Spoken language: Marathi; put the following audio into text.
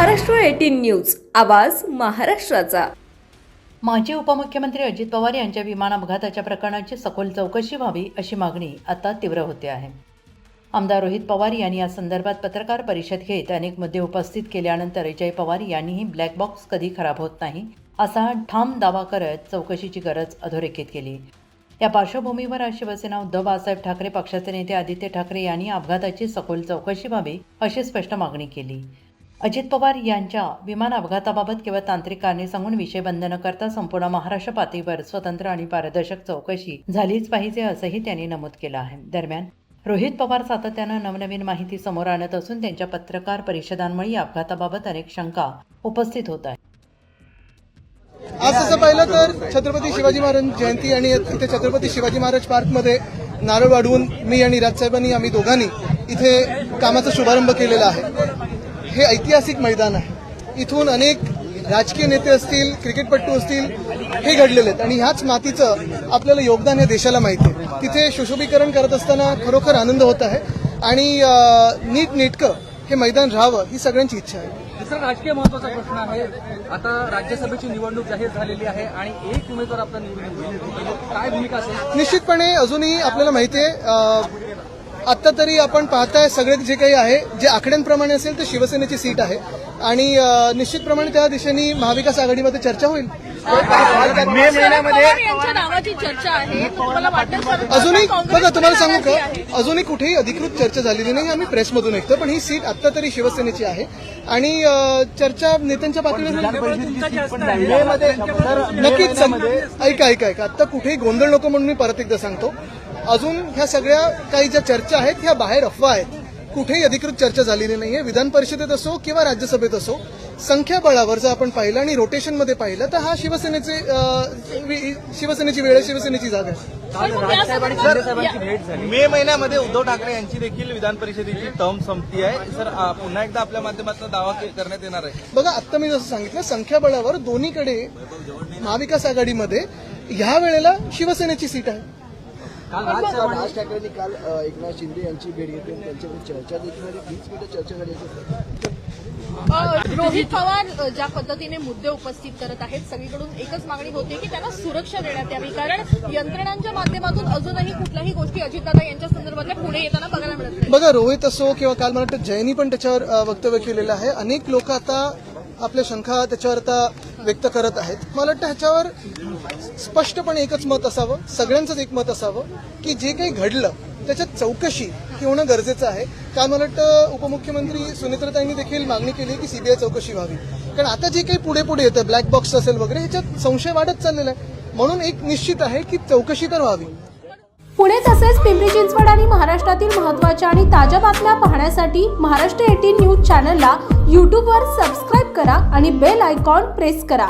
महाराष्ट्र एटीन न्यूज आवाज महाराष्ट्राचा. माजी उपमुख्यमंत्री अजित पवार यांच्या विमान अपघाताच्या प्रकरणाची सखोल चौकशी व्हावी अशी मागणी आता तीव्र होते आहे. आमदार रोहित पवार यांनी या संदर्भात पत्रकार परिषद घेत अनेक मुद्दे उपस्थित केल्यानंतर अजय पवार यांनीही ब्लॅक बॉक्स कधी खराब होत नाही असा ठाम दावा करत चौकशीची गरज अधोरेखित केली. या पार्श्वभूमीवर आज शिवसेना उद्धव बाळासाहेब ठाकरे पक्षाचे नेते आदित्य ठाकरे यांनी अपघाताची सखोल चौकशी व्हावी अशी स्पष्ट मागणी केली. अजित पवार यांच्या विमान अपघाताबाबत केवळ तांत्रिक कारणे सांगून विषय बंद न करता संपूर्ण महाराष्ट्र पातळीवर स्वतंत्र आणि पारदर्शक चौकशी झालीच पाहिजे असंही त्यांनी नमूद केलं आहे. दरम्यान रोहित पवार सातत्यानं नवनवीन माहिती समोर आणत असून त्यांच्या पत्रकार परिषदांमुळे या अपघाताबाबत अनेक शंका उपस्थित होत आहेत. आज तसं पाहिलं तर छत्रपती शिवाजी महाराज जयंती आणि इथे छत्रपती शिवाजी महाराज पार्कमध्ये नारळ वाढवून मी आणि राजसाहेबांनी आम्ही दोघांनी इथे कामाचा शुभारंभ केलेला आहे. हे ऐतिहासिक मैदान आहे. इथून अनेक राजकीय नेते असतील क्रिकेटपट्टू असतील हे घडलेले आहेत. आणि ह्याच मातीचं आपल्याला योगदान हे देशाला माहिती आहे. तिथे सुशोभीकरण करत असताना खरोखर आनंद होत आहे. आणि नीट नेटकं हे मैदान राहावं ही सगळ्यांची इच्छा आहे. दुसरा राजकीय महत्त्वाचा प्रश्न आहे. आता राज्यसभेची निवडणूक जाहीर झालेली आहे आणि एक उमेदवार आपला येईल. काय भूमिका असेल? निश्चितपणे अजूनही आपल्याला माहिती आहे आत्ता तरी आपण पाहताय सगळे जे काही आहे जे आकड्यांप्रमाणे असेल ते शिवसेनेची सीट आहे. आणि निश्चितप्रमाणे त्या दिशेने महाविकास आघाडीमध्ये चर्चा होईल. मे महिन्यामध्ये यांच्या नावाची चर्चा आहे. तुम्हाला? अजूनही काँग्रेस बघा तुम्हाला सांगू. का? अजूनही कुठेही अधिकृत चर्चा झालेली नाही. आम्ही प्रेसमधून ऐकतो पण ही सीट आत्ता तरी शिवसेनेची आहे. आणि चर्चा नेत्यांच्या पातळीवर नक्कीच ऐका ऐका ऐका. आता कुठेही गोंधळ नको म्हणून मी परत एकदा सांगतो. अजून ह्या सगळ्या काही ज्या चर्चा आहेत ह्या बाहेर अफवा आहेत. कुठेही अधिकृत चर्चा झालेली नाहीये. विधान परिषदेत असो किंवा राज्यसभेत असो संख्याबळावर जर आपण पाहिलं आणि रोटेशनमध्ये पाहिलं तर हा शिवसेनेचे शिवसेनेची वेळ आहे शिवसेनेची जागा आहे. मे महिन्यामध्ये उद्धव ठाकरे यांची देखील विधान परिषदेची टर्म संपती आहे. सर पुन्हा एकदा आपल्या माध्यमातून दावा के- करण्यात येणार आहे. बघा आत्ता मी जसं सांगितलं संख्याबळावर दोन्हीकडे महाविकास आघाडीमध्ये ह्या वेळेला शिवसेनेची सीट आहे. काल राजसाहेब राज ठाकरेंनी काल अ, एकनाथ शिंदे यांची भेट घेतली त्यांच्याकडे चर्चा देखील झाली. वीस मिनिटं चर्चा झाली. रोहित पवार ज्या पद्धतीने मुद्दे उपस्थित करत आहेत सगळीकडून एकच मागणी होती की त्यांना सुरक्षा देण्यात यावी. कारण यंत्रणांच्या माध्यमातून अजूनही कुठल्याही गोष्टी अजितदादा यांच्या संदर्भातल्या पुढे येताना बघायला मिळत नाही. बघा रोहित असो किंवा काल मला वाटतं जयनी पण त्याच्यावर वक्तव्य केलेलं आहे. अनेक लोक आता आपल्या शंका त्याच्यावर आता व्यक्त करत आहेत. मला वाटतं ह्याच्यावर स्पष्टपणे एकच मत असावं सगळ्यांचंच एक मत असावं की जे काही घडलं त्याच्यात चौकशी ही होणं गरजेचं आहे. काल मला वाटतं उपमुख्यमंत्री सुनेत्रताईंनी देखील मागणी केली की सीबीआय चौकशी व्हावी. कारण आता जे काही पुढे पुढे येतं ब्लॅक बॉक्स असेल वगैरे ह्याच्यात संशय वाढत चाललेला आहे. म्हणून एक निश्चित आहे की चौकशी तर व्हावी. पुणे तसेच पिंपरी चिंचवड आणि महाराष्ट्रातील महत्त्वाच्या आणि ताज्या बातम्या पाहण्यासाठी महाराष्ट्र एटीन न्यूज चॅनलला यूट्यूबवर सबस्क्राईब करा आणि बेल आयकॉन प्रेस करा.